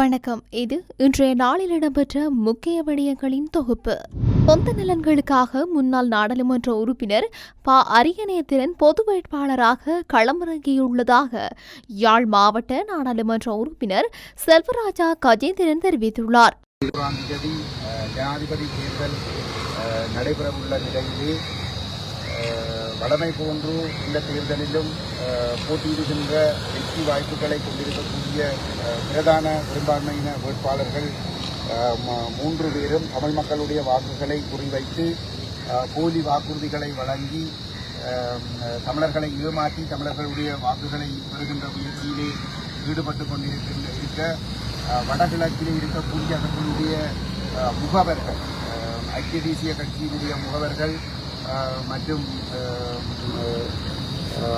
வணக்கம். இது இன்றைய நாளில் இடம்பெற்ற முக்கிய விடயங்களின் தொகுப்பு. சொந்த நலன்களுக்காக முன்னாள் நாடாளுமன்ற உறுப்பினர் ப. அரியநேத்திரன் பொது வேட்பாளராக களமிறங்கியுள்ளதாக யாழ் மாவட்ட நாடாளுமன்ற உறுப்பினர் செல்வராஜா கஜேந்திரன் தெரிவித்துள்ளார். ஜனாதிபதி தேர்தல் நடைபெறவுள்ள நிலையிலே வடமை போன்று இந்த தேர்தலிலும் போட்டியிடுகின்ற வெற்றி வாய்ப்புகளை கொண்டிருக்கக்கூடிய பிரதான பெரும்பான்மையின வேட்பாளர்கள் மூன்று பேரும் தமிழ் மக்களுடைய வாக்குகளை குறிவைத்து போலி வாக்குறுதிகளை வழங்கி தமிழர்களை ஏமாற்றி தமிழர்களுடைய வாக்குகளை பெறுகின்ற முயற்சியிலே ஈடுபட்டு கொண்டிருக்கின்ற இருக்க வடகிழக்கிலே இருக்கக்கூடிய அவர்களுடைய முகவர்கள் ஐக்கிய தேசிய கட்சியினுடைய முகவர்கள் மற்றும்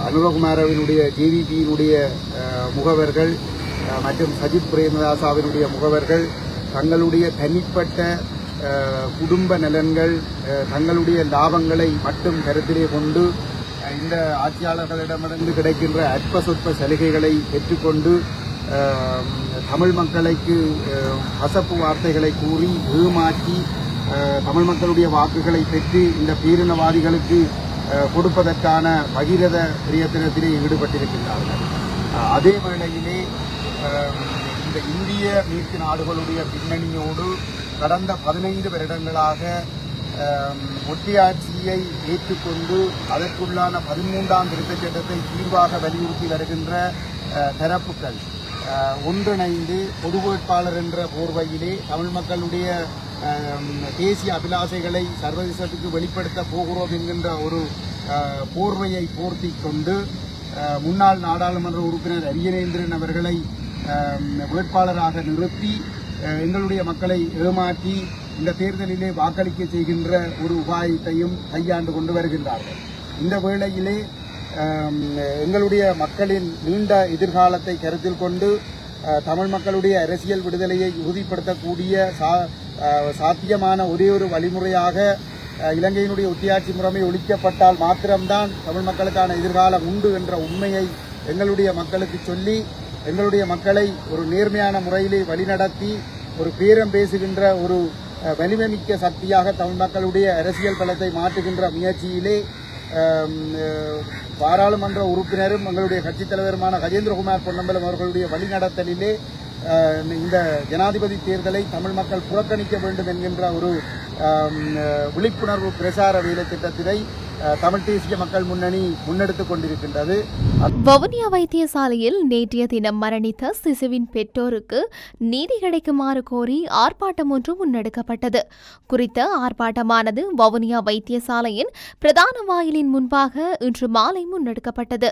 அனுரகுமாரவினுடைய ஜேவிபியினுடைய முகவர்கள் மற்றும் சஜித் பிரேமதாசாவினுடைய முகவர்கள் தங்களுடைய தனிப்பட்ட குடும்ப நலன்கள் தங்களுடைய லாபங்களை மட்டும் கருத்திலே கொண்டு இந்த ஆட்சியாளர்களிடமிருந்து கிடைக்கின்ற அற்ப சொற்ப சலுகைகளை பெற்றுக்கொண்டு தமிழ் மக்களுக்கு கசப்பு வார்த்தைகளை கூறி ஏமாற்றி தமிழ் மக்களுடைய வாக்குகளை பெற்று இந்த பீரினவாதிகளுக்கு கொடுப்பதற்கான பகிரத பிரயத்தனத்திலே ஈடுபட்டிருக்கின்றார்கள். அதே வேளையிலே இந்த இந்திய மீட்பு நாடுகளுடைய பின்னணியோடு கடந்த பதினைந்து வருடங்களாக ஒட்டியாட்சியை ஏற்றுக்கொண்டு அதற்குள்ளான பதிமூன்றாம் திருத்தச் சட்டத்தை தீர்வாக வலியுறுத்தி வருகின்ற தரப்புகள் ஒன்றிணைந்து பொது வேட்பாளர் என்ற போர்வையிலே தமிழ் மக்களுடைய தேசிய அபிலாசைகளை சர்வதேசத்துக்கு வெளிப்படுத்த போகிறோம் என்கின்ற ஒரு போர்வையை போர்த்தி கொண்டு முன்னாள் நாடாளுமன்ற உறுப்பினர் அரியநேந்திரன் அவர்களை வேட்பாளராக நிறுத்தி எங்களுடைய மக்களை ஏமாற்றி இந்த தேர்தலிலே வாக்களிக்க செய்கின்ற ஒரு உபாயத்தையும் கையாண்டு கொண்டு வருகின்றார்கள். இந்த வேளையிலே எங்களுடைய மக்களின் நீண்ட எதிர்காலத்தை கருத்தில் கொண்டு தமிழ் மக்களுடைய அரசியல் விடுதலையை உறுதிப்படுத்தக்கூடிய சா சாத்தியமான ஒரே ஒரு வழிமுறையாக இலங்கையினுடைய ஒத்தியாட்சி முறைமை ஒழிக்கப்பட்டால் மாத்திரம்தான் தமிழ் மக்களுக்கான எதிர்காலம் உண்டு என்ற உண்மையை எங்களுடைய மக்களுக்கு சொல்லி எங்களுடைய மக்களை ஒரு நேர்மையான முறையிலே வழிநடத்தி ஒரு பேரம் பேசுகின்ற ஒரு வலிமைமிக்க சக்தியாக தமிழ் மக்களுடைய அரசியல் பலத்தை மாற்றுகின்ற முயற்சியிலே பாராளுமன்ற உறுப்பினரும் எங்களுடைய கட்சித் தலைவருமான கஜேந்திரகுமார் பொன்னம்பலம் அவர்களுடைய வழிநடத்தலிலே இந்த ஜனாதிபதி தேர்தலை தமிழ் மக்கள் புறக்கணிக்க வேண்டும் என்கின்ற ஒரு விழிப்புணர்வு பிரசார வேலை திட்டத்தினை தமிழ் தேசிய மக்கள் முன்னணி முன்னெடுத்துக் கொண்டிருக்கின்றது. வவுனியா வைத்தியசாலையில் நேற்றைய தினம் மரணித்த சிசுவின் பெற்றோருக்கு நீதி கிடைக்குமாறு கோரி ஆர்ப்பாட்டம் ஒன்று முன்னெடுக்கப்பட்டது. குறித்த ஆர்ப்பாட்டமானது வவுனியா வைத்தியசாலையின் பிரதான வாயிலின் முன்பாக இன்று மாலை முன்னெடுக்கப்பட்டது.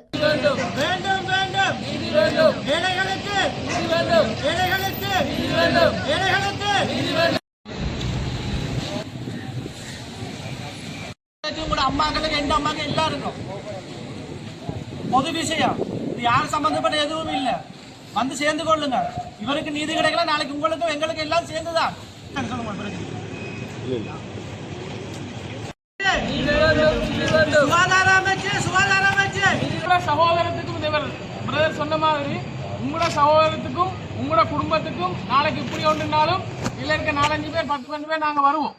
ஏழைகளுக்கு ஏழைகளுக்கு எந்த எல்லாருக்கும் பொது விஷயம் இது யார் சம்பந்தப்பட்ட எதுவும் இல்லை வந்து சேர்ந்து கொள்ளுங்க இவருக்கு நீதி கிடைக்கல நாளைக்கு உங்களுக்கும் எங்களுக்கும் எல்லாம் சேர்ந்துதான் சொல்லுங்க பிறகு. சுகாதார அமைச்சு சுகாதார அமைச்சு சகோதரத்துக்கும் இவர் பிரதர் சொன்ன மாதிரி உங்களோட சகோதரத்துக்கும் உங்களோட குடும்பத்துக்கும் நாளைக்கு இப்படி ஒன்றுனாலும் இல்லை இருக்க நாலஞ்சு பேர் பத்து பஞ்சு பேர் நாங்கள் வருவோம்.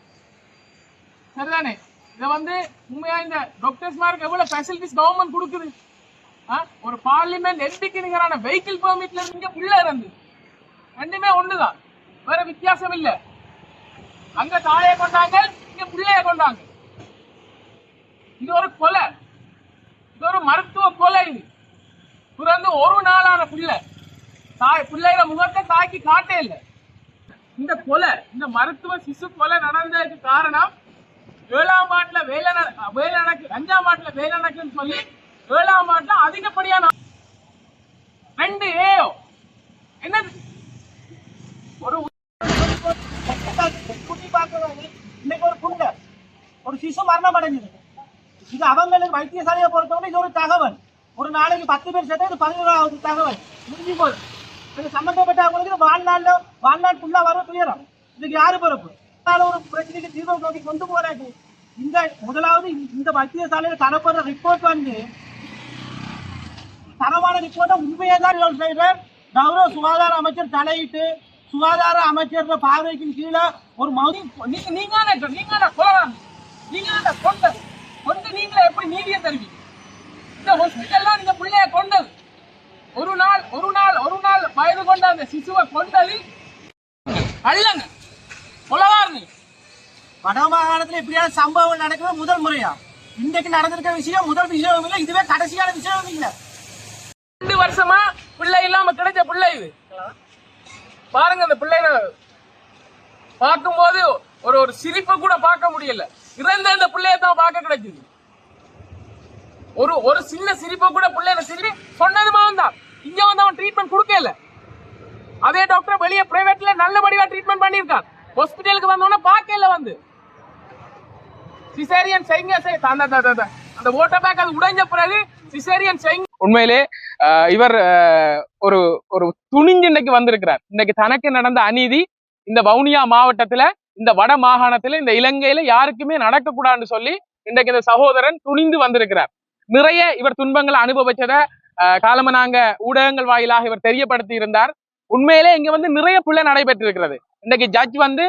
சரிதானே? இதை வந்து உண்மையாக இந்த டாக்டர்ஸ்மாருக்கு எவ்வளவு ஃபெசிலிட்டிஸ் கவர்மெண்ட் கொடுக்குது? ஆ? ஒரு பார்லிமெண்ட் எம்பிக்கு நிகரான வெஹிக்கிள் பெர்மிட்ல இருந்து இங்க உள்ள இருந்து ரெண்டுமே ஒண்ணுதான். வேற வித்தியாசம் இல்ல. அங்க தாயை கொண்டாங்க இங்க பிள்ளைய கொண்டாங்க. இது ஒரு கொலை. இது ஒரு மருத்துவ கொலை இது. இது வந்து ஒரு நாளான பிள்ளை. தாய் பிள்ளையோட முகத்தை தாக்கி காட்டே இல்லை. இந்த கொலை இந்த மருத்துவ சிசு கொலை நடந்ததுக்கு காரணம் ஏழாம் ஆண்டுல வேலை வேலை நடக்கு அஞ்சாம் ஆண்டுல வேலை நடக்குன்னு சொல்லி ஏழாம் ஆண்டுல அதிகப்படியான ரெண்டு ஏயோ என்ன ஒரு குட்டி பார்க்கறது இன்னைக்கு ஒரு புண்டை ஒரு சிசு மரணம் அடைஞ்சது. இது அவங்களுக்கு வைத்தியசாலையை பொறுத்தவரை இது ஒரு தகவல். ஒரு நாளைக்கு பத்து பேர் சேர்த்தா இது பதினோராவது தகவல். முடிஞ்சு போகுது. இது சம்பந்தப்பட்டவங்களுக்கு இது வாழ்நாள்ல வாழ்நாள் ஃபுல்லா வர துயரம். இதுக்கு யாரு பொறுப்பு? ஒரு பிரச்சனைக்கு தீர்வு நோக்கி கொண்டு போறாங்க. இந்த முதலாவது இந்த வைத்தியசாலையில தரப்படுற ரிப்போர்ட் வந்து தரமான ரிப்போர்ட்டை உண்மையை தான் செய்யறார் கௌரவ சுகாதார அமைச்சர் தலையிட்டு சுகாதார அமைச்சர் பார்வைக்கு கீழே ஒரு மௌதி நீங்க நீங்க நீங்க நீங்க கொண்டது. கொண்டு நீங்களே எப்படி நீதியை தருவீங்க. இந்த ஹாஸ்பிட்டல்லாம் இந்த பிள்ளைய கொண்டது. ஒரு நாள் ஒரு நாள் ஒரு நாள் வயது கொண்ட அந்த சிசுவை கொண்டது அல்லங்க கொலவாருங்க வடமாகாணத்துல இப்படியான சம்பவம் நடக்கிறது முதல் முறையா? இன்றைக்கு நடந்திருக்க விஷயம் முதல் விஷயம் இல்லை இதுவே கடைசியான விஷயம் இல்லை. ரெண்டு வருஷமா பிள்ளை இல்லாம கிடைச்ச பிள்ளை இது. பாருங்க அந்த பிள்ளைய பார்க்கும்போது ஒரு ஒரு சிரிப்பை கூட பார்க்க முடியல. இறந்த அந்த பிள்ளைய தான் பார்க்க கிடைக்குது. ஒரு ஒரு சின்ன சிரிப்பை கூட பிள்ளைய சிரிப்பு சொன்னதுமா வந்தான் இங்க வந்து அவன் ட்ரீட்மெண்ட் கொடுக்கல. அதே டாக்டர் வெளியே பிரைவேட்ல நல்லபடியா ட்ரீட்மெண்ட் பண்ணியிருக்கார் ஹாஸ்பிட்டலுக்கு வந்தோடனே பார்க்கல வந்து. சிசேரியன் செய்யுங்க அந்த அந்த- ஓட்ட பேக் அது உடைஞ்ச பிறகு சிசேரியன் செய்யுங்க. உண்மையிலே இவர் ஒரு ஒரு துணிஞ்சு இன்னைக்கு வந்திருக்கிறார். இன்னைக்கு தனக்கு நடந்த அநீதி இந்த வவுனியா மாவட்டத்துல இந்த வட மாகாணத்துல இந்த இலங்கையில யாருக்குமே நடக்கக்கூடாதுன்னு சொல்லி இன்றைக்கு இந்த சகோதரன் துணிந்து வந்திருக்கிறார். நிறைய இவர் துன்பங்களை அனுபவிச்சத காலமனாங்க காலமா நாங்க ஊடகங்கள் வாயிலாக இவர் தெரியப்படுத்தி இருந்தார் உண்மையிலே இங்க வந்து நிறைய பிள்ளை நடைபெற்றிருக்கிறது. இன்றைக்கு இன்னைக்கு ஜட்ஜ் வந்து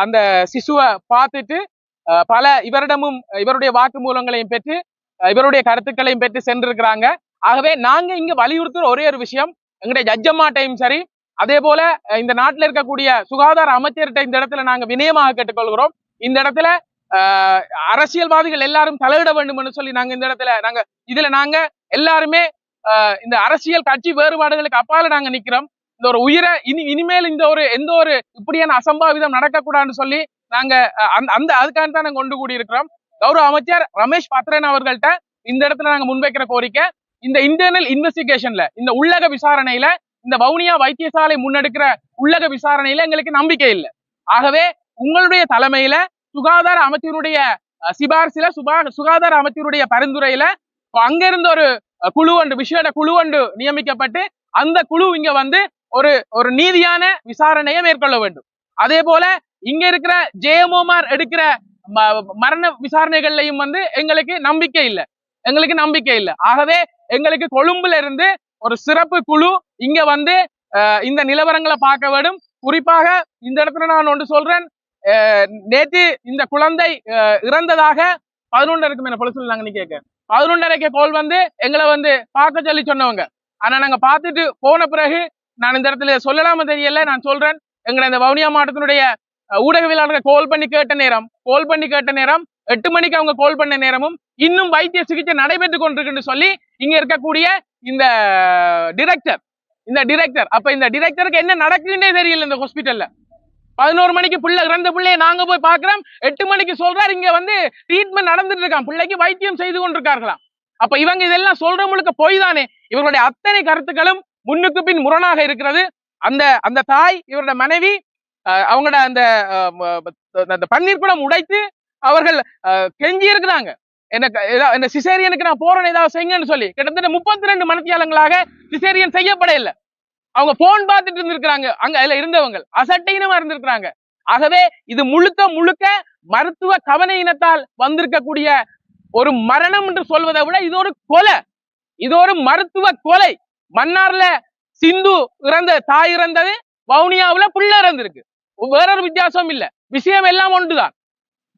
அந்த சிசுவை பார்த்துட்டு அஹ், பல இவரிடமும் இவருடைய வாக்குமூலங்களையும் பெற்று இவருடைய கருத்துக்களையும் பெற்று சென்றிருக்கிறாங்க. ஆகவே நாங்க இங்க வலியுறுத்துற ஒரே ஒரு விஷயம் எங்களுடைய ஜட்ஜம்மாட்டையும் சரி அதே போல இந்த நாட்டில் இருக்கக்கூடிய சுகாதார அமைச்சர்கிட்ட இந்த இடத்துல நாங்க வினயமாக கேட்டுக்கொள்கிறோம். இந்த இடத்துல அரசியல்வாதிகள் எல்லாரும் தலையிட என்று சொல்லி நாங்க இந்த இடத்துல நாங்க இதுல நாங்க எல்லாருமே இந்த அரசியல் கட்சி வேறுபாடுகளுக்கு அப்பால நாங்க நிக்கிறோம். இந்த ஒரு உயிரை இனி இனிமேல் இந்த ஒரு எந்த ஒரு இப்படியான அசம்பாவிதம் நடக்கக்கூடாதுன்னு சொல்லி நாங்க அஹ், அந்த அந்த அதுக்காக தான் நாங்க கொண்டு கூடி இருக்கிறோம் கௌரவ அமைச்சர் ரமேஷ் பத்ரன் அவர்கள்ட்ட இந்த இடத்துல நாங்க முன்வைக்கிற கோரிக்கை இந்த இன்டர்னல் இன்வெஸ்டிகேஷன்ல இந்த உள்ளக விசாரணையில இந்த வவுனியா வைத்தியசாலை முன்னெடுக்கிற உள்ளக விசாரணையில எங்களுக்கு நம்பிக்கை இல்லை. ஆகவே உங்களுடைய தலைமையில சுகாதார அமைச்சருடைய அஹ், சிபாரிசுல சுபா சுகாதார அமைச்சருடைய பரிந்துரையில அங்க இருந்த ஒரு குழு ஒன்று விசேட குழு ஒன்று நியமிக்கப்பட்டு அந்த குழு இங்க வந்து ஒரு ஒரு நீதியான விசாரணையை மேற்கொள்ள வேண்டும். அதே போல இங்க இருக்கிற ஜெயமோமார் எடுக்கிற ம- மரண விசாரணைகள்லையும் வந்து எங்களுக்கு நம்பிக்கை இல்லை. எங்களுக்கு நம்பிக்கை இல்லை. ஆகவே எங்களுக்கு கொழும்புல இருந்து ஒரு சிறப்பு குழு இங்க வந்து இந்த நிலவரங்களை பார்க்க வேண்டும். குறிப்பாக இந்த இடத்துல நான் ஒன்று சொல்றேன். நேற்று இந்த குழந்தை இறந்ததாக பதினொன்றரைக்கும் மேல பொழுது சொல்லி நாங்க கேட்க பதினொன்றரைக்கு கோல் வந்து எங்களை வந்து பார்க்க சொல்லி சொன்னவங்க. ஆனா நாங்க பார்த்துட்டு போன பிறகு நான் இந்த இடத்துல சொல்லலாம தெரியல நான் சொல்றேன். எங்களை இந்த வவுனியா மாவட்டத்தினுடைய ஊடகவியலாளர்கள் கோல் பண்ணி கேட்ட நேரம் கோல் பண்ணி கேட்ட நேரம் எட்டு மணிக்கு அவங்க கோல் பண்ண நேரமும் இன்னும் வைத்திய சிகிச்சை நடைபெற்று கொண்டிருக்குன்னு சொல்லி இங்க இருக்கக்கூடிய இந்த டிரெக்டர் இந்த டிரெக்டர் அப்ப இந்த டிரெக்டருக்கு என்ன நடக்குன்னே தெரியல இந்த ஹாஸ்பிட்டல்ல பதினோரு மணிக்கு பிள்ளை இறந்த பிள்ளைய நாங்க போய் பாக்குறோம் எட்டு மணிக்கு சொல்றாரு இங்க வந்து ட்ரீட்மெண்ட் நடந்துட்டு இருக்கான் பிள்ளைக்கு வைத்தியம் செய்து கொண்டிருக்கார்களாம். அப்ப இவங்க இதெல்லாம் சொல்ற முழுக்க பொய் தானே. இவர்களுடைய அத்தனை கருத்துக்களும் முன்னுக்கு பின் முரணாக இருக்கிறது. அந்த அந்த தாய் இவருடைய மனைவி அஹ், அவங்களோட அந்த அஹ், அந்த பன்னீர் குடம் உடைத்து அவர்கள் அஹ், கெஞ்சி இருக்கிறாங்க. எனக்கு இந்த சிசேரியனுக்கு நான் போறேன் ஏதாவது செய்யுங்கன்னு சொல்லி. கிட்டத்தட்ட முப்பத்தி ரெண்டு மனத்தியாளங்களாக சிசேரியன் செய்யப்பட இல்லை அவங்க போன் பார்த்துட்டு இருந்திருக்கிறாங்க. அங்க அதுல இருந்தவங்க. அசட்டையினமா இருந்திருக்கிறாங்க. ஆகவே இது முழுக்க முழுக்க மருத்துவ கவன இனத்தால் வந்திருக்கக்கூடிய ஒரு மரணம் என்று சொல்வதை விட இது ஒரு கொலை. இது ஒரு மருத்துவ கொலை. மன்னார்ல சிந்து இறந்த தாய் இறந்தது வவுனியாவுல பிள்ளை இறந்திருக்கு. வேறொரு வித்தியாசம் இல்ல. விஷயம் எல்லாம் ஒன்றுதான்.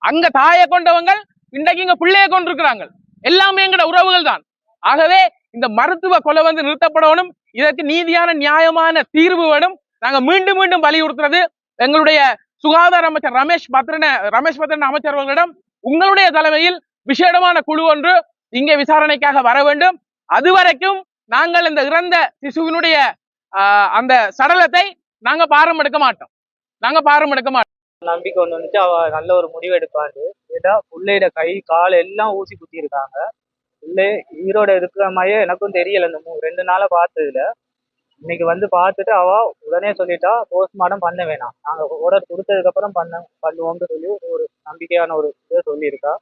அங்க தாயை கொண்டவங்க இன்றைக்கு இங்க பிள்ளைய கொண்டிருக்கிறாங்க. எல்லாமே எங்கட உறவுகள் தான் ஆகவே இந்த மருத்துவ கொலை வந்து நிறுத்தப்படணும். இதற்கு நீதியான நியாயமான தீர்வு வேணும். நாங்க மீண்டும் மீண்டும் வலியுறுத்துறது எங்களுடைய சுகாதார அமைச்சர் ரமேஷ் பத்ரன ரமேஷ் பத்ரன் அமைச்சர் அவர்களிடம் உங்களுடைய தலைமையில் விசேடமான குழு ஒன்று இங்கே விசாரணைக்காக வர வேண்டும். அதுவரைக்கும் நாங்கள் இந்த இறந்த சிசுவினுடைய அந்த சடலத்தை நாங்க பாரம் எடுக்க மாட்டோம். நாங்க பாரம் எடுக்க மாட்டோம். நம்பிக்கை ஒன்று வந்துச்சு. அவ நல்ல ஒரு முடிவு எடுப்பாரு. ஏதா புள்ளையோட கை கால் எல்லாம் ஊசி குத்தி இருக்காங்க இல்லை ஈரோட இருக்கிற மாதிரியே எனக்கும் தெரியல இந்த மூ ரெண்டு நாளாக பார்த்ததுல. இன்னைக்கு வந்து பார்த்துட்டு அவள் உடனே சொல்லிட்டா போஸ்ட்மார்ட்டம் பண்ண வேணாம். நாங்கள் ஆர்டர் கொடுத்ததுக்கப்புறம் பண்ண பண்ணுவோம்னு சொல்லி ஒரு நம்பிக்கையான ஒரு இதை சொல்லியிருக்கா.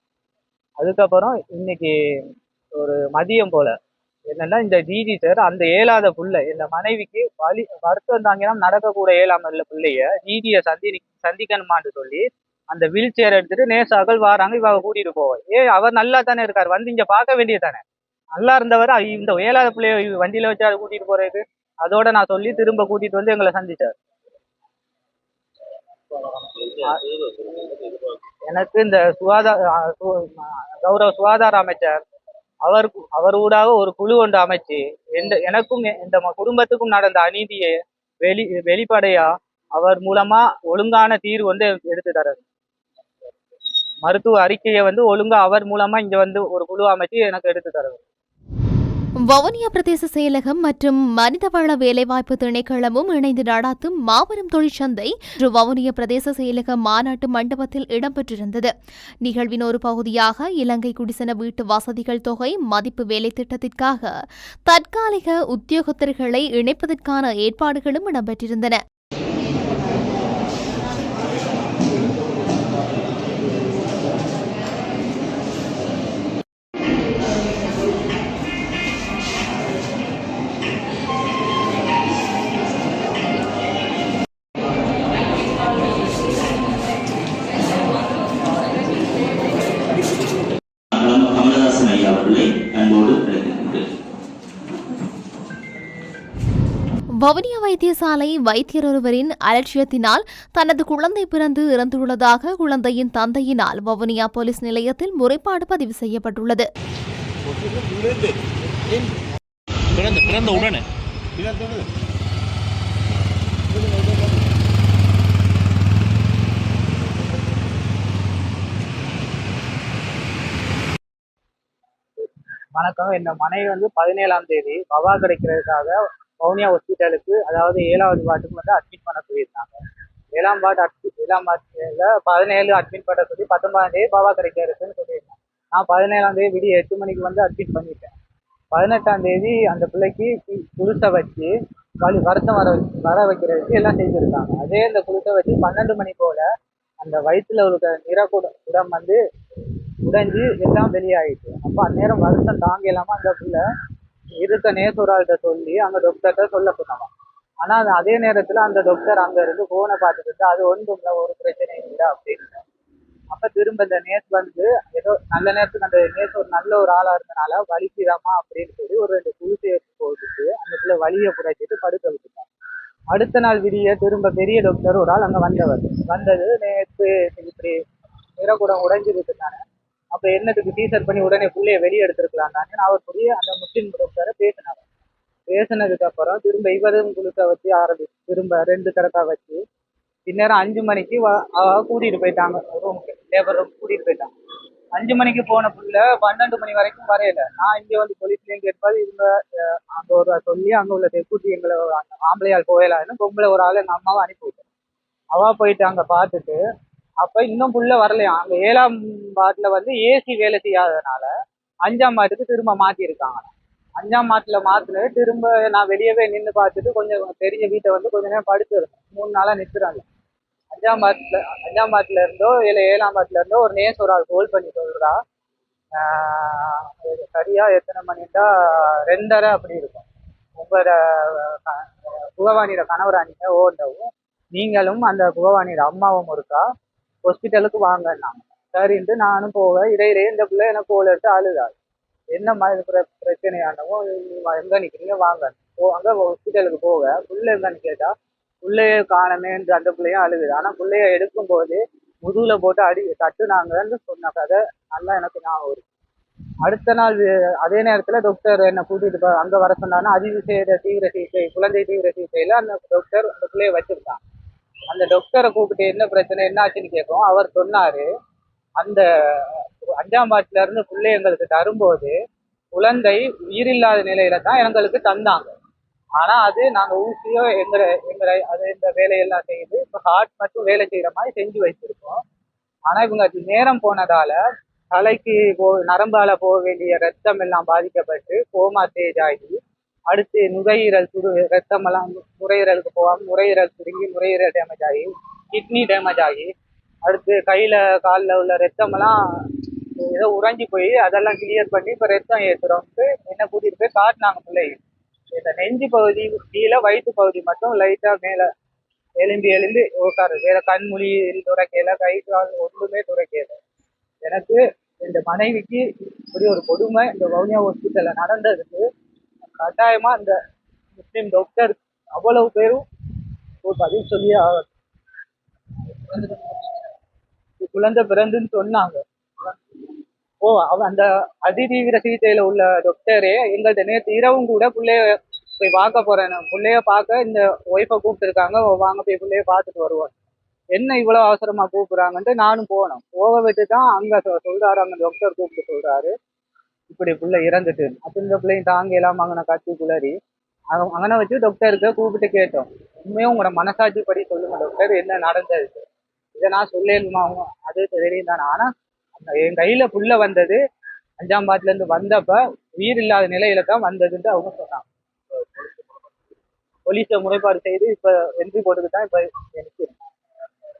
அதுக்கப்புறம் இன்னைக்கு ஒரு மதியம் போல. என்னன்னா இந்த டிஜி சார் அந்த ஏழாத புள்ள இந்த மனைவிக்கு வலி வருத்தம் தாங்கினா நடக்கக்கூட ஏழாம இல்ல பிள்ளைய டிஜிய சந்தி சந்திக்கணுமான்னு சொல்லி அந்த வீல் சேர் எடுத்துட்டு நேசாக்கள் வராங்க இவ கூட்டிட்டு போவோம் ஏ அவர் நல்லா தானே இருக்கார். வந்து இங்க பார்க்க வேண்டியது தானே நல்லா இருந்தவர் இந்த வேலாத பிள்ளைய வண்டியில வச்சு அதை கூட்டிட்டு போறது அதோட நான் சொல்லி திரும்ப கூட்டிட்டு வந்து எங்களை சந்திச்சார். எனக்கு இந்த சுகாதார சு- கௌரவ சுகாதார அமைச்சர் அவர் அவர் ஊடாக ஒரு குழு ஒன்று அமைச்சு எந்த எனக்கும் இந்த ம- குடும்பத்துக்கும் நடந்த அநீதியை வெளி வெளிப்படையா அவர் மூலமா ஒழுங்கான தீர்வு வந்து எடுத்து தரது மருத்துவ அறிக்கையை வந்து ஒழுங்கா அவர் மூலமா இங்க வந்து ஒரு குழு அமைச்சு எனக்கு எடுத்து தரது வவுனியா பிரதேச செயலகம் மற்றும் மனிதவள வேலைவாய்ப்பு திணைக்களமும் இணைந்து நடாத்தும் மாபெரும் தொழிற்சந்தை இன்று வவுனியா பிரதேச செயலக மாநாட்டு மண்டபத்தில் இடம்பெற்றிருந்தது. நிகழ்வின் ஒரு பகுதியாக இலங்கை குடிசன வீட்டு வசதிகள் தொகை மதிப்பு வேலை திட்டத்திற்காக தற்காலிக உத்தியோகத்தர்களை இணைப்பதற்கான ஏற்பாடுகளும் இடம்பெற்றிருந்தன. வவுனியா வைத்தியசாலை வைத்தியர் ஒருவரின் அலட்சியத்தினால் தனது குழந்தை பிறந்து இறந்துள்ளதாக குழந்தையின் தந்தையினால் வவுனியா போலீஸ் நிலையத்தில் முறைப்பாடு பதிவு செய்யப்பட்டுள்ளது. வணக்கம். இந்த மனைவி வந்து பதினேழாம் தேதி பவா கிடைக்கிறதுக்காக வவுனியா ஹாஸ்பிட்டலுக்கு அதாவது ஏழாவது வார்டுக்கு வந்து அட்மிட் பண்ண சொல்லியிருந்தாங்க. ஏழாம் வார்டு அட்மிட் ஏழாம் வார்டில் பதினேழு அட்மிட் பண்ண சொல்லி பத்தொன்பதாம் தேதி பவா கிடைக்கிறதுன்னு சொல்லியிருந்தாங்க. நான் பதினேழாம் தேதி விடிய எட்டு மணிக்கு வந்து அட்மிட் பண்ணிட்டேன். பதினெட்டாம் தேதி அந்த பிள்ளைக்கு கு- வச்சு வலி வருத்தம் வர வர வைக்கிறதுக்கு எல்லாம் செஞ்சுருக்காங்க அதே இந்த குளிசை வச்சு பன்னெண்டு மணி போல் அந்த வயிற்றுல இருக்கிற நிறகுடம் குடம் வந்து உடைஞ்சு எல்லாம் வெளியாகிட்டு அப்போ அந்நேரம் வருத்தம் தாங்க இல்லாமல் அந்த பிள்ளை? இருக்க நேசூராள்கிட்ட சொல்லி அந்த டாக்டர்கிட்ட சொல்ல போனவன் ஆனால் அது அதே நேரத்தில் அந்த டாக்டர் அங்கே இருந்து ஃபோனை பார்த்துட்டு அது ஒன்றும் இல்லை ஒரு பிரச்சனையும் இல்லை அப்படின்னு அப்போ திரும்ப இந்த நேஸ் வந்து ஏதோ நல்ல நேரத்துக்கு அந்த நேஸ் ஒரு நல்ல ஒரு ஆளாக இருந்தனால வலிக்கிறாமா அப்படின்னு சொல்லி ஒரு ரெண்டு குளிசை எடுத்து போட்டுட்டு அந்த பிள்ளை வலியை குறைச்சிட்டு படுக்க விட்டுட்டாங்க. அடுத்த நாள் விடிய திரும்ப பெரிய டாக்டர் ஒரு ஆள் அங்கே வந்தவர். வந்தது நேற்று இப்படி நிறகுடம் உடைஞ்சிருக்கு அப்ப என்னத்துக்கு டீசர் பண்ணி உடனே பிள்ளைய வெளியே எடுத்திருக்கலாம் தானே அவர் போய் அந்த முஸ்லீம் டாக்டரை பேசினார். பேசினதுக்கு அப்புறம் திரும்ப இவரும் குழுக்க வச்சு ஆரம்பிச்சு திரும்ப ரெண்டு தரக்கா வச்சு இந்நேரம் அஞ்சு மணிக்கு வ- கூட்டிட்டு போயிட்டாங்க. ரூமுக்கு லேபர் ரூம் கூட்டிட்டு போயிட்டாங்க. அஞ்சு மணிக்கு போன புள்ள பன்னெண்டு மணி வரைக்கும் வரையல. நான் இங்கே வந்து போலீஸ்லயும் கேட்பாது இவங்க அங்கே ஒரு சொல்லி அங்கே உள்ள செக்யூரிட்டி எங்களை ஆம்பளையால் போயலான்னு பொம்பளை ஒரு ஆள் எங்கள் அம்மாவை அனுப்பி விட்டேன் அவ போயிட்டு அங்கே பார்த்துட்டு அப்ப இன்னும் புள்ள வரலையா அந்த ஏழாம் வார்டுல வந்து ஏசி வேலை செய்யாததுனால அஞ்சாம் வார்டுக்கு திரும்ப மாத்தி இருக்காங்க அஞ்சாம் மாட்டுல மாத்துனது திரும்ப நான் வெளியவே நின்று பார்த்துட்டு கொஞ்சம் பெரிய வீட்டை வந்து கொஞ்ச நேரம் படுத்துருந்தேன் மூணு நாளா நிற்கிறாங்க அஞ்சாம் மாட்டுல அஞ்சாம் மாட்டுல இருந்தோ இல்லை ஏழாம் மாட்டுல இருந்தோ ஒரு நேஸ் ஒரு ஆள் கோல் பண்ணி சொல்றா. சரியா எத்தனை மணிட்டா ரெண்டரை அப்படி இருக்கும். உங்களோட க- புகவாணியோட கணவராணிங்க ஓண்டவும் நீங்களும் அந்த புகவாணியோட அம்மாவும் இருக்கா? ஹாஸ்பிட்டலுக்கு வாங்கன்னாங்க சரின்ட்டு நானும் போவேன். இடையிலேயே இந்த பிள்ளை எனக்கு கோல் எடுத்து அழுதாள். என்ன மாதிரி பிர பிரச்சனையானவோ எங்க நிக்கிறீங்க? வாங்க. போ அங்க ஹாஸ்பிட்டலுக்கு போக. புள்ள எங்கன்னு கேட்டா புள்ளைய காணமேன்ற அந்த பிள்ளையும் அழுகுது. ஆனா எடுக்கும் போதே முதுகுல போட்டு அடி தட்டுனாங்கன்னு சொன்ன கதை. நல்லா எனக்கு ஞாபகம் இருக்கு. அடுத்த நாள் அதே நேரத்துல டாக்டர் என்ன கூட்டிட்டு போ அங்க வர சொன்னாங்கன்னா அதிவிசேட தீவிர சிகிச்சை குழந்தை தீவிர சிகிச்சையில அந்த டாக்டர் அந்த பிள்ளைய வச்சிருக்கான். அந்த டாக்டரை கூப்பிட்டு என்ன பிரச்சனை? என்ன ஆச்சுன்னு கேட்கும் அவர் சொன்னாரு அந்த அஞ்சாம் பாட்டுல இருந்து பிள்ளை எங்களுக்கு தரும்போது குழந்தை உயிரில்லாத நிலையில தான் எங்களுக்கு தந்தாங்க. ஆனா அது நாங்க ஊசியோ எங்களை எங்களை அது இந்த வேலையெல்லாம் செய்து இப்ப ஹார்ட் மட்டும் வேலை செய்யற மாதிரி செஞ்சு வச்சிருக்கோம். ஆனா இவங்க அது நேரம் போனதால தலைக்கு போ நரம்பால போக வேண்டிய ரத்தம் எல்லாம் பாதிக்கப்பட்டு கோமா ஸ்டேஜ் ஆகி அடுத்து நுரையீரல் துரு ரத்தமெல்லாம் வந்து நுரையீரலுக்கு போகாம நுரையீரல் சுருங்கி நுரையீரல் டேமேஜ் ஆகி கிட்னி டேமேஜ் ஆகி அடுத்து கையில் காலில் உள்ள ரத்தமெல்லாம் ஏதோ உறைஞ்சி போய் அதெல்லாம் கிளியர் பண்ணி இப்போ ரத்தம் ஏத்துறோம்ட்டு என்ன கூட்டிட்டு போய் காட்டினாங்க பிள்ளைங்க இந்த நெஞ்சு பகுதி கீழே வயிற்று பகுதி மட்டும் லைட்டாக மேலே எலும்பி எலும்பி உட்காரு. வேற கண்மொழி துறைக்கையில கை கால் ஒன்றுமே துறைக்கையில எனக்கு இந்த மனைவிக்கு இப்படி ஒரு கொடுமை இந்த வவுனியா ஹாஸ்பிட்டல்ல நடந்ததுக்கு கட்டாயமா இந்த முஸ்லீம் டாக்டர் அவ்வளவு பேரும் ஒரு பதில் சொல்லியே குழந்தை பிறந்துன்னு சொன்னாங்க. ஓ அவன் அந்த அதிதீவிர சிகிச்சையில உள்ள டாக்டரே எங்கள்கிட்ட நேற்று இரவும் கூட பிள்ளைய போய் பார்க்க போறேன் பிள்ளைய பார்க்க இந்த ஒய்ஃபை கூப்பிட்டுருக்காங்க. வாங்க போய் பிள்ளைய பார்த்துட்டு வருவோம். என்ன இவ்வளவு அவசரமா கூப்பிடுறாங்கன்ட்டு நானும் போனோம். போக விட்டு தான் அங்க சொல்றாரு அங்க டாக்டர் கூப்பிட்டு சொல்றாரு. இப்படி பிள்ளை இறந்துட்டு அப்ப இந்த பிள்ளையும் தாங்க எல்லாம் அங்கன காட்சி குளறி அவங்க அங்கன வச்சு டாக்டருக்கு கூப்பிட்டு கேட்டோம். உண்மையும் உங்களோட மனசாட்சி படி சொல்லுங்க டாக்டர் என்ன நடந்தது? இதை நான் சொல்லணுமா அவங்க அது தெரியும் தானே. ஆனா அந்த என் கையில புள்ள வந்தது அஞ்சாம் பாட்டுல இருந்து வந்தப்ப உயிர் இல்லாத நிலையில தான் வந்ததுன்னு அவங்க சொன்னாங்க. போலீஸை முறைப்பாடு செய்து இப்ப என்ட்ரி போட்டுக்கு தான் இப்ப எனக்கு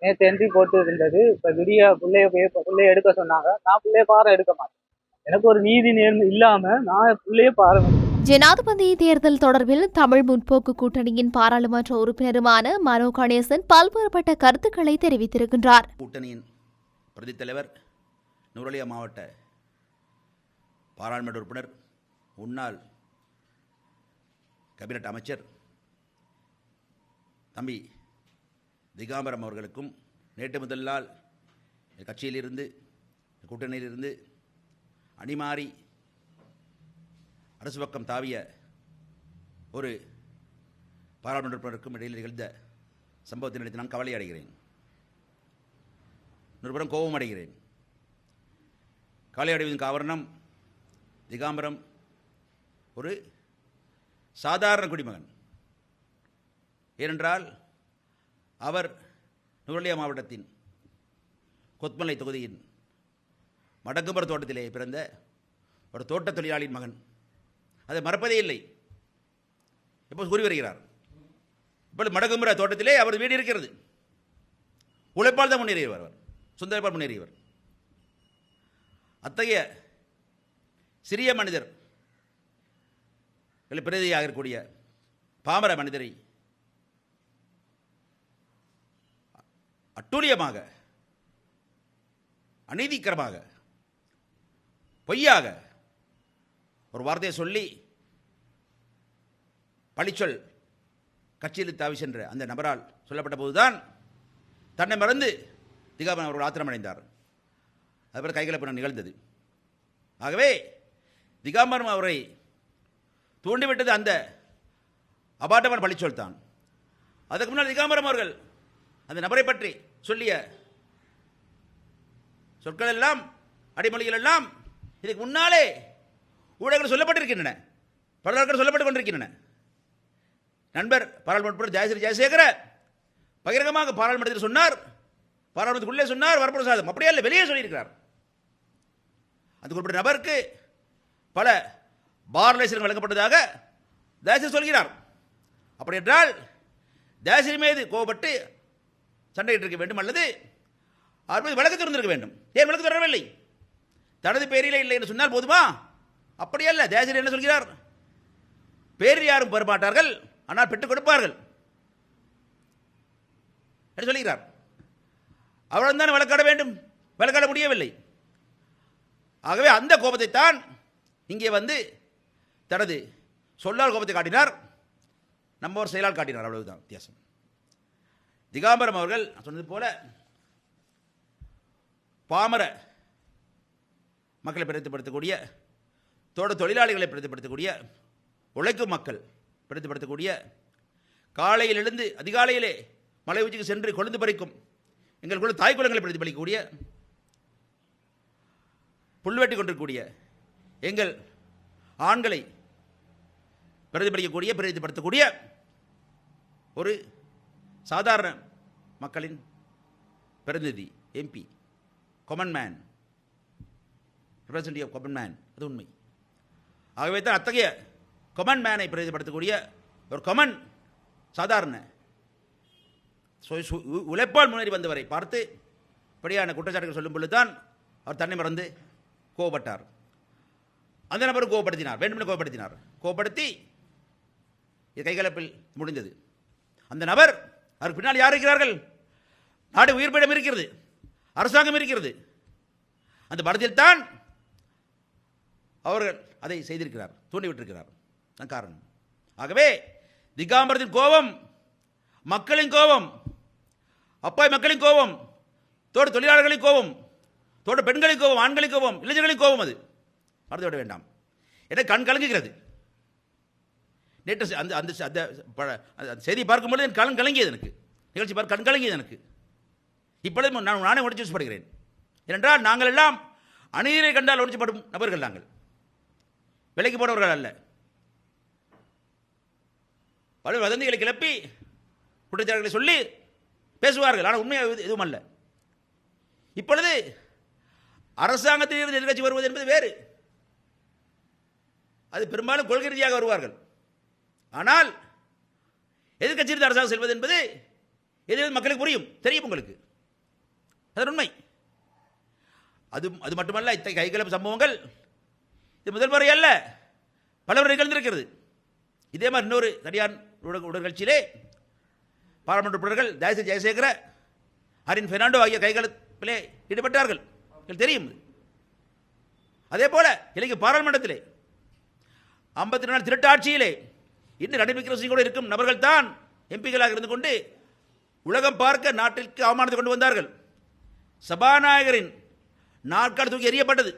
நேற்று என்ட்ரி போட்டு இருந்தது இப்ப விடிய பிள்ளைய போய் பிள்ளைய எடுக்க சொன்னாங்க. நான் பிள்ளைய பாறை எடுக்க மாட்டேன். எனக்கு ஒரு நீதி நேர்மை இல்லாம நான் பிள்ளைய எடுக்க ஜனாதிபதி தேர்தல் தொடர்பில் தமிழ் முற்போக்கு கூட்டணியின் பாராளுமன்ற உறுப்பினருமான மனோ கணேசன் பல்வேறுபட்ட கருத்துக்களை தெரிவித்திருக்கின்றார். கூட்டணியின் பிரதி தலைவர் நுரலியா மாவட்ட பாராளுமன்ற உறுப்பினர் முன்னாள் கேபினட் அமைச்சர் தம்பி திகாம்பரம் அவர்களுக்கும் நேற்று முதல் நாள் கட்சியிலிருந்து கூட்டணியிலிருந்து அணிமாறி அரசு பக்கம் தாவிய ஒரு பாராளுமன்ற உறுப்பினருக்கும் இடையில் நிகழ்ந்த சம்பவத்தை நினைத்து நான் கவலை அடைகிறேன். நிருபரம் கோபம் அடைகிறேன். கவலை அடைவதன் காரணம் திகாம்பரம் ஒரு சாதாரண குடிமகன். ஏனென்றால் அவர் நுரலியா மாவட்டத்தின் கொத்மலை தொகுதியின் மடக்குமர தோட்டத்திலே பிறந்த ஒரு தோட்ட தொழிலாளியின் மகன். அதை மறப்பதே இல்லை. இப்போ கூறி வருகிறார்? இப்போ மடக்குமர தோட்டத்திலே அவர் வீடு இருக்கிறது. உழைப்பால் தான் முன்னேறியவர் அவர். சுந்தரப்பால் முன்னேறியவர். அத்தகைய சிறிய மனிதர் பிரதியாக இருக்கக்கூடிய பாமர மனிதரை அட்டூழியமாக அநீதிக்கரமாக பொய்யாக ஒரு வார்த்தையை சொல்லி பழிச்சொல் கட்சியில் தாவி சென்ற அந்த நபரால் சொல்லப்பட்ட போதுதான் தன்னை மறந்து திகாபன் அவர்கள் ஆத்திரமடைந்தார். அதுபோல் கைகலப்பணம் நிகழ்ந்தது. ஆகவே திகாம்பரம் அவரை தூண்டிவிட்டது அந்த அபாட்டமான பழிச்சொல் தான். அதுக்கு முன்னால் திகாம்பரம் அவர்கள் அந்த நபரை பற்றி சொல்லிய சொற்கள் எல்லாம் அடிமொழிகள் எல்லாம் இதுக்கு முன்னாலே ஊடகங்கள் சொல்லப்பட்டிருக்கின்றன. பலர்கள் சொல்லப்பட்டு கொண்டிருக்கின்றன. நண்பர் பாராளுமன்ற ஜெயஸ்ரீ ஜெயசேகர பகிரங்கமாக பாராளுமன்றத்தில் சொன்னார். பாராளுமன்றத்துக்குள்ளே சொன்னார் வரப்பிரசாதம். அப்படியே இல்லை வெளியே சொல்லியிருக்கிறார். அந்த குறிப்பிட்ட நபருக்கு பல பார் லைசன்ஸ் வழங்கப்பட்டதாக தயசிரி சொல்கிறார். அப்படி என்றால் தேசிரி மீது கோபப்பட்டு சண்டையிட்டிருக்க வேண்டும் அல்லது அவர் மீது வழக்கு திறந்திருக்க வேண்டும். ஏன் வழக்கு தொடரவில்லை? தனது பேரிலே இல்லை என்று சொன்னால் போதுமா? அப்படி அல்ல. தேசிரி என்ன சொல்கிறார்? பேரில் யாரும் பெறமாட்டார்கள் ஆனால் பெற்றுக் கொடுப்பார்கள். என்று சொல்கிறார். அவரிடம் தான் வழக்காட வேண்டும்? வழக்காட முடியவில்லை. ஆகவே அந்த கோபத்தை தான் இங்கே வந்து தனது சொல்லால் கோபத்தை காட்டினார். நம்ம ஒரு செயலால் காட்டினார். அவ்வளவுதான் வித்தியாசம். திகாம்பரம் அவர்கள் சொன்னது போல பாமர மக்களை பிரதிப்படுத்தக்கூடிய தோட்ட தொழிலாளிகளை பிரதிப்படுத்தக்கூடிய உழைக்கும் மக்கள் பிரதிப்படுத்தக்கூடிய காலையில் எழுந்து அதிகாலையிலே மலை உச்சிக்கு சென்று கொழுந்து பறிக்கும் எங்களுக்குள்ள தாய் குலங்களை பிரதிபலிக்கக்கூடிய புல்வெட்டி கொண்டிருக்கக்கூடிய எங்கள் ஆண்களை பிரதிபலிக்கக்கூடிய பிரதிபடுத்தக்கூடிய ஒரு சாதாரண மக்களின் பிரதிநிதி MP common man representative common man அது உண்மை. ஆகவே தான் அத்தகைய கொமன் மேனை பிரதிபடுத்தக்கூடிய ஒரு கொமன் சாதாரண சு- சு- உ- உழைப்பால் முன்னேறி வந்தவரை பார்த்து இப்படியான குற்றச்சாட்டுகள் சொல்லும் பொழுது தான் அவர் தன்னை மறந்து கோவப்பட்டார் அந்த நபரும் கோவப்படுத்தினார் வேண்டுமென கோவப்படுத்தினார் கோவப்படுத்தி இது கைகலப்பில் முடிந்தது. அந்த நபர் அவருக்கு பின்னால் யார் இருக்கிறார்கள்? நாடு உயிர்ப்பிடம் இருக்கிறது. அரசாங்கம் இருக்கிறது. அந்த படத்தில் தான் அவர்கள் அதை செய்திருக்கிறார் தூண்டிவிட்டிருக்கிறார். தான் காரணம். ஆகவே திகாம்பரத்தின் கோபம் மக்களின் கோபம் அப்பாய் மக்களின் கோபம் தோடு தொழிலாளர்களின் கோபம் தோடு பெண்களின் கோபம் ஆண்களின் கோபம் இளைஞர்களின் கோபம் அது. மறந்துவிட வேண்டாம். என கண் கலங்குகிறது? நேற்று அந்த அந்த அந்த அந்த செய்தி பார்க்கும்போது என் கண் கலங்கியது எனக்கு. நிகழ்ச்சி பார்க்க கண் கலங்கியது எனக்கு. இப்பொழுது நான் நானே உணர்ச்சி படுகிறேன் ஏனென்றால் நாங்கள் எல்லாம் அநீரை கண்டால் உணர்ச்சிப்படும் நபர்கள் நாங்கள். விலைக்கு போனவர்கள் அல்ல. பல வதந்திகளை கிளப்பி குற்றச்சாட்டுகளை சொல்லி பேசுவார்கள். ஆனால் உண்மையாக எதுவும் அல்ல. இப்பொழுது அரசாங்கத்திலிருந்து எதிர்கட்சி வருவது என்பது வேறு. அது பெரும்பாலும் கொள்கை ரீதியாக வருவார்கள். ஆனால் எதிர்கட்சியிலிருந்து அரசாங்கம் செல்வது என்பது எது மக்களுக்கு புரியும். தெரியும் உங்களுக்கு. அது உண்மை. அது அது மட்டுமல்ல இத்தகைய கைகலப்பு சம்பவங்கள் இது முதல் முறை அல்ல. பலவர் நிகழ்ந்திருக்கிறது. இதே மாதிரி இன்னொரு தனியார் ஊடக உடற்கட்சியிலே பாராளுமன்ற உறுப்பினர்கள் தயசு ஜெயசேகர ஹரின் பெர்னாண்டோ ஆகிய கைகலப்பிலே ஈடுபட்டார்கள். தெரியும் அதே போல இலங்கை பாராளுமன்றத்திலே ஐம்பத்தி நாலு திருட்டாட்சியிலே இன்னும் ரணில் கூட இருக்கும் நபர்கள் தான் எம்பிக்களாக இருந்து கொண்டு உலகம் பார்க்க நாட்டிற்கு அவமானத்தை கொண்டு வந்தார்கள். சபாநாயகரின் நாற்காலி தூக்கி எறியப்பட்டது.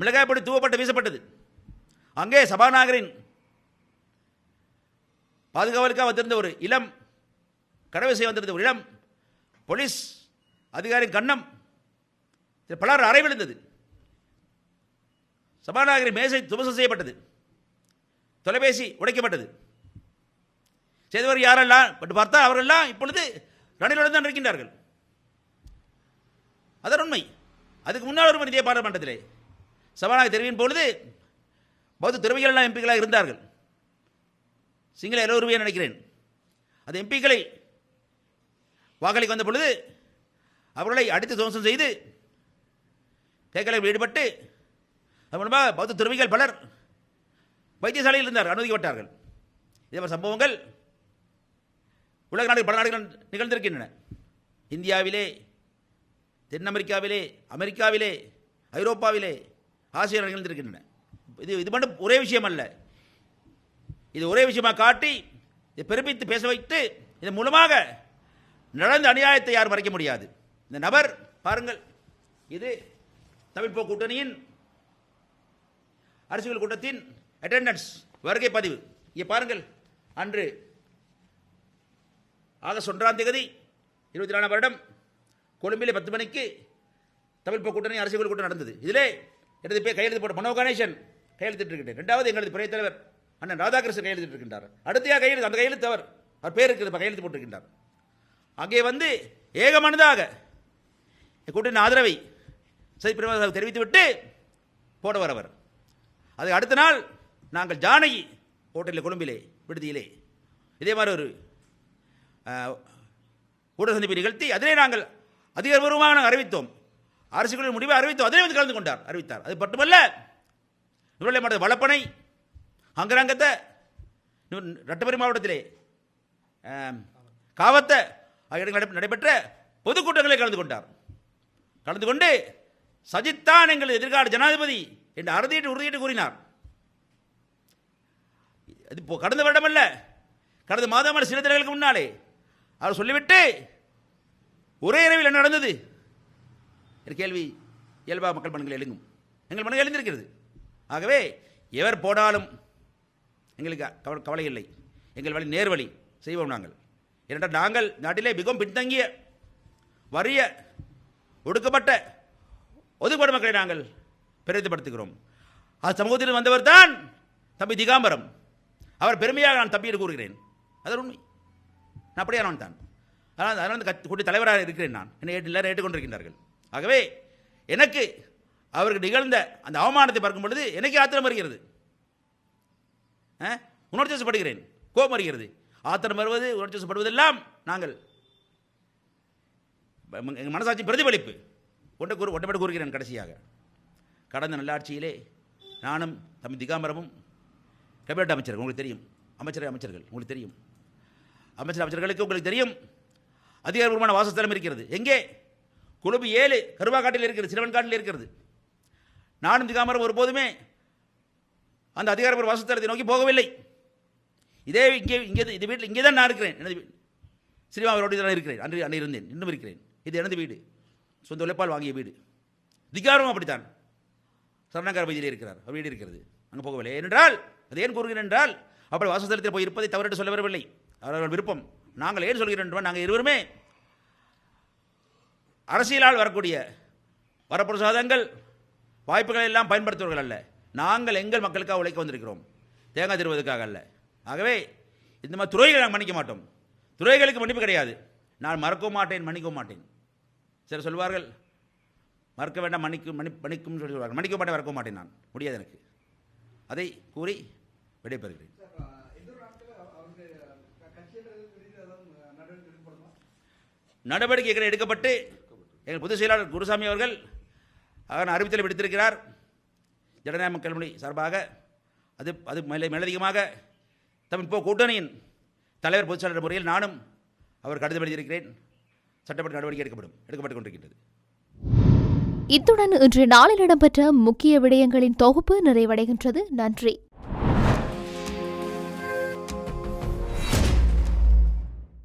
மிளகாய் பொடி தூவப்பட்டு வீசப்பட்டது. அங்கே சபாநாயகரின் பாதுகாவலுக்காக வந்திருந்த ஒரு இளம் கடவை செய்ய வந்திருந்த ஒரு இளம் போலீஸ் அதிகாரியின் கண்ணம் பலர் அறை விழுந்தது. சபாநாயகரின் மேசை துவசம் செய்யப்பட்டது. தொலைபேசி உடைக்கப்பட்டது. செய்தவர் யாரெல்லாம் பட்டு பார்த்தால் அவரெல்லாம் இப்பொழுது ரணிலுடன் தான் இருக்கின்றார்கள். அதன் உண்மை. அதுக்கு முன்னால் ஒரு இதே பாராளுமன்றத்திலே சபாநாயகர் தெரிவின் பொழுது பௌத்த துறவிகள் எல்லாம் எம்பிக்களாக இருந்தார்கள். சிங்கள எல்லோருமே நினைக்கிறேன். அந்த எம்பிக்களை வாக்களிக்க வந்த பொழுது அவர்களை அடித்து துவம்சம் செய்து கேட்கலை ஈடுபட்டு அது மூலமாக பௌத்த துறவிகள் பலர் வைத்தியசாலையில் இருந்தார் அனுமதிக்கப்பட்டார்கள். இதே மாதிரி சம்பவங்கள் உலக நாடுகள் பல நாடுகள் நிகழ்ந்திருக்கின்றன. இந்தியாவிலே தென் அமெரிக்காவிலே அமெரிக்காவிலே ஐரோப்பாவிலே ஆசியாவில் நிகழ்ந்திருக்கின்றன இது இது மட்டும் ஒரே விஷயம் அல்ல இது ஒரே விஷயமாக காட்டி இதை பெருமித்து பேச வைத்து இதன் மூலமாக நடந்த அநியாயத்தை யாரும் மறைக்க முடியாது. இந்த நபர் பாருங்கள் இது தமிழ்போ கூட்டணியின் அரசியல் கூட்டத்தின் அட்டெண்டன்ஸ் வருகை பதிவு. இங்கே பாருங்கள் அன்று ஆகஸ்ட் ஒன்றாம் தேதி இருபத்தி நாலாம் வருடம் கொழும்பிலே பத்து மணிக்கு தமிழ்போ கூட்டணி அரசியல் கூட்டம் நடந்தது. இதிலே எனது பேர் கையெழுத்து போட்ட மனோ கணேசன் கையெழுத்திட்டு இருக்கின்றேன் ரெண்டாவது எங்களது துறைத் தலைவர் அண்ணன் ராதாகிருஷ்ணன் கையெழுத்திட்டு இருக்கின்றார். அடுத்த கையெழுத்து? அந்த கையெழுத்து அவர். அவர் பேர் இருக்குது கையெழுத்து போட்டிருக்கின்றார். அங்கே வந்து ஏகமனதாக கூட்டின ஆதரவை சதி பிரமாதாவுக்கு தெரிவித்துவிட்டு போட அவர். அதுக்கு அடுத்த நாள் நாங்கள் ஜானகி ஹோட்டலில் கொழும்பிலே விடுதியிலே. இதே மாதிரி ஒரு அஹ், ஊடக சந்திப்பை நிகழ்த்தி அதிலே நாங்கள் அதிகாரபூர்வமாக நாங்கள் அறிவித்தோம். அரசுகளின் முடிவை அறிவித்தோம் அதிலே வந்து கலந்து கொண்டார். அறிவித்தார். அது மட்டுமல்ல நுவலை மாவட்ட வளப்பனை அங்கரங்கத்தை ரட்டபுரி மாவட்டத்திலே காவத்தை ஆகிய இடங்களில் நடைபெற்ற- நடைபெற்ற பொதுக்கூட்டங்களில் கலந்து கொண்டார். கலந்து கொண்டு சஜித்தான் எங்கள் எதிர்கால ஜனாதிபதி என்று அறுதியிட்டு உறுதியிட்டு கூறினார். அது இப்போ கடந்த வருடம் கடந்த மாதமான சில தினங்களுக்கு முன்னாலே அவர் சொல்லிவிட்டு ஒரே இரவில் என்ன நடந்தது? கேள்வி இயல்பாக மக்கள் மனங்கள் எழுங்கும். எங்கள் மனங்கள் எழுந்திருக்கிறது. ஆகவே எவர் போனாலும் எங்களுக்கு கவ- கவலை இல்லை. எங்கள் வழி நேர்வழி செய்வோம் நாங்கள். ஏனென்றால் நாங்கள் நாட்டிலே மிகவும் பின்தங்கிய வறிய ஒடுக்கப்பட்ட ஒதுக்கப்பட்ட மக்களை நாங்கள் பிரதிபடுத்துகிறோம் அது சமூகத்தில் வந்தவர் தான் தம்பி திகாம்பரம். அவர் பெருமையாக நான் தம்பி என்று கூறுகிறேன். அது உண்மை. நான் அப்படியானவன் தான் அதனால் அதனால் கூட்டிய தலைவராக இருக்கிறேன் நான். என்னை ஏற்று எல்லாரும் ஏற்றுக்கொண்டிருக்கின்றார்கள். ஆகவே எனக்கு அவருக்கு நிகழ்ந்த அந்த அவமானத்தை பார்க்கும் பொழுது எனக்கு ஆத்திரம் வருகிறது. உணர்ச்சி வசப்படுகிறேன். கோபம் வருகிறது. ஆத்திரம் வருவது உணர்ச்சி வசப்படுவதெல்லாம் நாங்கள் எங்கள் மனசாட்சி பிரதிபலிப்பு. ஒன்றை கூறு ஒன்றைப்பட்டு கூறுகிறேன் கடைசியாக. கடந்த நல்லாட்சியிலே நானும் தம்பி திகாம்பரமும் கேபினட் அமைச்சர்கள் உங்களுக்கு தெரியும். அமைச்சர் அமைச்சர்கள் உங்களுக்கு தெரியும். அமைச்சர் அமைச்சர்களுக்கு உங்களுக்கு தெரியும். அதிகாரபூர்வமான வாசஸ்தலம் இருக்கிறது. எங்கே? கொழும்பு ஏழு கருவாக்காட்டில் இருக்கிறது சிறுவன்காட்டில் இருக்கிறது. நானும் திகாமரம் ஒருபோதுமே அந்த அதிகாரப்பூர்வ வாசஸ்தலத்தை நோக்கி போகவில்லை. இதே இங்கே இங்கே இது வீட்டில் இங்கே தான் நான் இருக்கிறேன். எனது சினிமா ரோட்டில் தான் இருக்கிறேன். அன்று அன்று இருந்தேன். இன்னும் இருக்கிறேன். இது எனது வீடு. சொந்த உழைப்பால் வாங்கிய வீடு. திகாரம் அப்படித்தான். சரணாகர பகுதியில் இருக்கிறார். அவர் வீடு இருக்கிறது. அங்கே போகவில்லை. ஏனென்றால் அது ஏன் கூறுகிறேன் என்றால் அப்படி வாசஸ்தலத்தில் போய் இருப்பதை தவறிட்டு சொல்ல வரவில்லை. அவர்கள் விருப்பம். நாங்கள் ஏன் சொல்கிறோம் நாங்கள் இருவருமே அரசியலால் வரக்கூடிய வரப்பிரசாதங்கள் வாய்ப்புகளை எல்லாம் பயன்படுத்துவர்கள் அல்ல. நாங்கள் எங்கள் மக்களுக்காக உழைக்க வந்திருக்கிறோம். தேங்காய் தருவதற்காக அல்ல. ஆகவே இந்த மாதிரி துறைகளை நாங்கள் மன்னிக்க மாட்டோம். துறைகளுக்கு மன்னிப்பு கிடையாது. நான் மறக்கவும் மாட்டேன் மன்னிக்கவும் மாட்டேன். சிலர் சொல்வார்கள் மறக்க வேண்டாம் மன்னிக்கும் மன்னி மன்னிக்கும் சொல்லி சொல்வார்கள். மன்னிக்க மாட்டேன் மறக்க மாட்டேன் நான். முடியாது எனக்கு. அதை கூறி விடைபெறுகிறேன். நடவடிக்கைகள் எடுக்கப்பட்டு எங்கள் பொதுச் செயலாளர் குருசாமி அவர்கள் அதன் அறிவித்தலை விடுத்திருக்கிறார். ஜனநாயக மக்கள் முன்னணி சார்பாக அது அது மேலே மேலதிகமாக தமிழ் போ கூட்டணியின் தலைவர் பொதுச் செயலாளர் முறையில் நானும் அவர் கடிதம் எழுதியிருக்கிறேன். சட்டப்பட்ட நடவடிக்கை எடுக்கப்படும் எடுக்கப்பட்டுக் கொண்டிருக்கின்றது. இத்துடன் இன்று நாளில் இடம்பெற்ற முக்கிய விடயங்களின் தொகுப்பு நிறைவடைகின்றது. நன்றி.